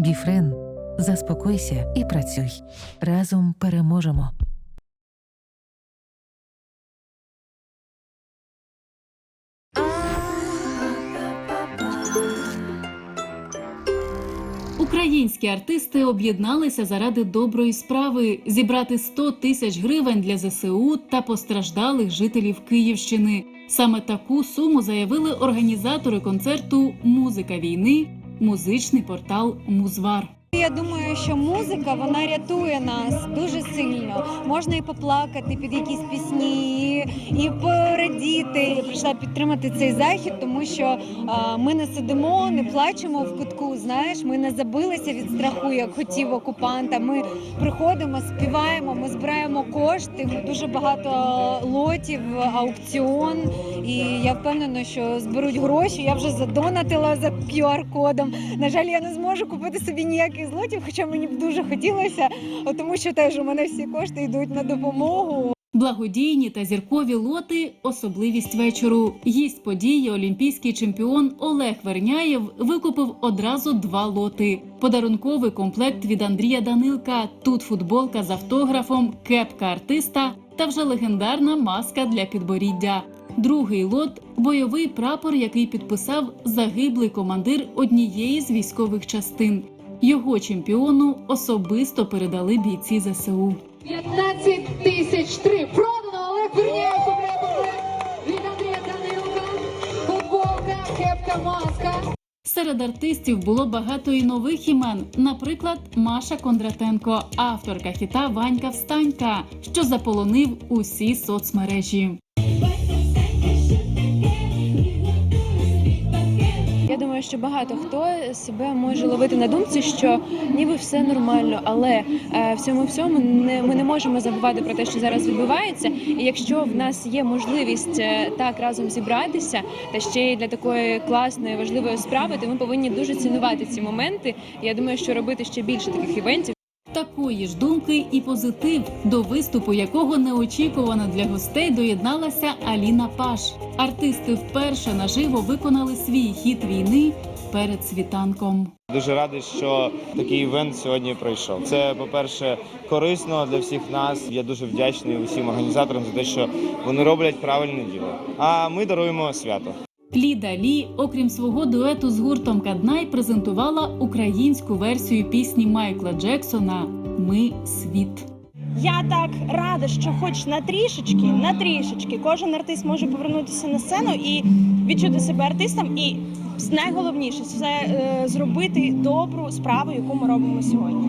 Біфрен. Заспокойся і працюй. Разом переможемо. Українські артисти об'єдналися заради доброї справи зібрати 100 тисяч гривень для ЗСУ та постраждалих жителів Київщини. Саме таку суму заявили організатори концерту Музика війни, музичний портал Музвар. Я думаю, що музика вона рятує нас дуже сильно. Можна і поплакати під якісь пісні, і, порадіти. Я прийшла підтримати цей захід, тому що а, ми не сидимо, не плачемо в кутку. Знаєш, ми не забилися від страху, як хотів окупанта. Ми приходимо, співаємо, ми збираємо кошти. Дуже багато лотів, аукціон. І я впевнена, що зберуть гроші. Я вже задонатила за QR-кодом. На жаль, я не зможу купити собі ніяких злотів, хоча мені б дуже хотілося, тому що теж у мене всі кошти йдуть на допомогу. Благодійні та зіркові лоти особливість вечору. Гість події, олімпійський чемпіон Олег Верняєв викупив одразу два лоти. Подарунковий комплект від Андрія Данилка. Тут футболка з автографом, кепка артиста та вже легендарна маска для підборіддя. Другий лот бойовий прапор, який підписав загиблий командир однієї з військових частин. Його чемпіону особисто передали бійці ЗСУ. 15 тисяч три. Продано Олег комплект від Андрія Данилка. Футболка, кепка, маска. Серед артистів було багато і нових імен, наприклад, Маша Кондратенко, авторка хіта Ванька Встанька, що заполонив усі соцмережі. Я думаю, що багато хто себе може ловити на думці, що ніби все нормально, але е, в цьому всьому не ми не можемо забувати про те, що зараз відбувається. І якщо в нас є можливість е, так разом зібратися, та ще й для такої класної важливої справи, то ми повинні дуже цінувати ці моменти. Я думаю, що робити ще більше таких івентів. Такої ж думки і позитив, до виступу якого неочікувано для гостей доєдналася Аліна Паш. Артисти вперше наживо виконали свій хіт війни перед світанком. Дуже радий, що такий івент сьогодні пройшов. Це, по-перше, корисно для всіх нас. Я дуже вдячний усім організаторам за те, що вони роблять правильне діло. А ми даруємо свято. Ліда Лі, окрім свого дуету з гуртом Каднай, презентувала українську версію пісні Майкла Джексона Ми світ. Я так рада, що хоч на трішечки, на трішечки, кожен артист може повернутися на сцену і відчути себе артистом. І найголовніше це е, зробити добру справу, яку ми робимо сьогодні.